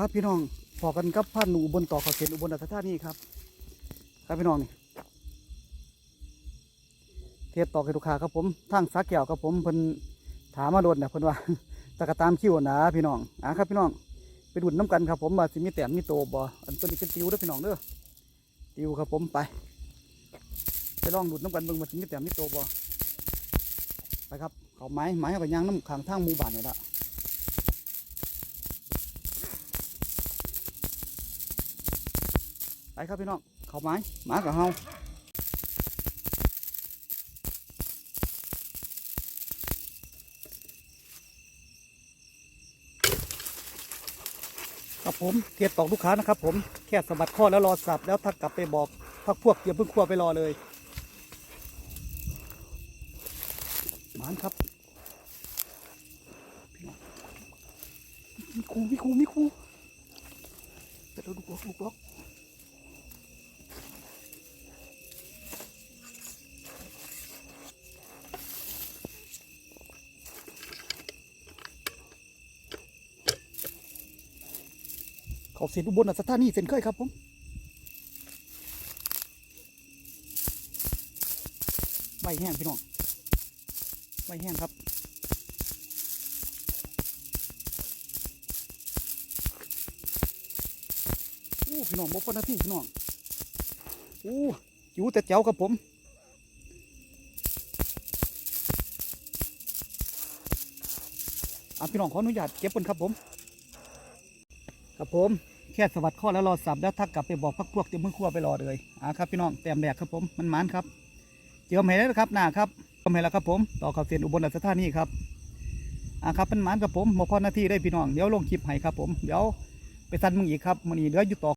ครับพี่น้องพอกันกับพันหนูอุบนต่อขาเขตอุบลราชธานีครับ ครับพี่น้องนี่เทศต่อให้ลูกค้าครับผมทางสักแก้วครับผมเพิ่นถามมาโดนเนี่ยเพิ่นว่าตะกตามคิวนะพี่น้องอะครับพี่น้องไปดูดน้ำกันครับผมว่าสิมีแต้มมีโตบ่อันตัวนี้เป็นติวด้อพี่น้องเด้อติวครับผมไปไปลองดูดน้ำกันเบิ่งว่าสิมีแต้มมีโตบ่ไปครับเขาไม้ไม้เอาไปย่างน้ำข้างทางหมู่บ้านนี่ละ ไปครับพี่น้องเขาไม้หมากับเฮาครับผมเทียบตอกลูกค้านะครับผมแค่สะบัดข้อแล้วรอสับแล้วทักกลับไปบอกพักพวกอย่าเพิ่งคั่วไปรอเลยหมานครับมีครูมีครูมีครูแต่เราดูกล็อกดูกล็อก เขาเส้นอุบลราชธานีเส้นเคยครับผมใบแห้งพี่น้องใบแห้งครับอู้พี่น้องบกพอหนาที่พี่น้องอู้จิ๋วแต่เจ้าครับผมอะพี่น้องขออนุญาตเก็บเพิ่นครับผม ครับผมแค่สวัสดข้อแล้วรอสับแล้วถ้ากลับไปบอกพักพวกเตรียมมือครัวไปรอเลยอ่าครับพี่น้องแต้มแดกครับผมมันมันครับเจอมาให้แล้วครับหน้าครับเจอมาให้แล้วครับผมต่อข่าวเสียนอุบลราชธานีครับอ่าครับมันมันครับผมหมอพอหน้าที่ได้พี่น้องเดี๋ยวลงคลิปให้ครับผมเดี๋ยวไปสั่นมึงอีกครับมันนี้เหลืออยู่ต่อ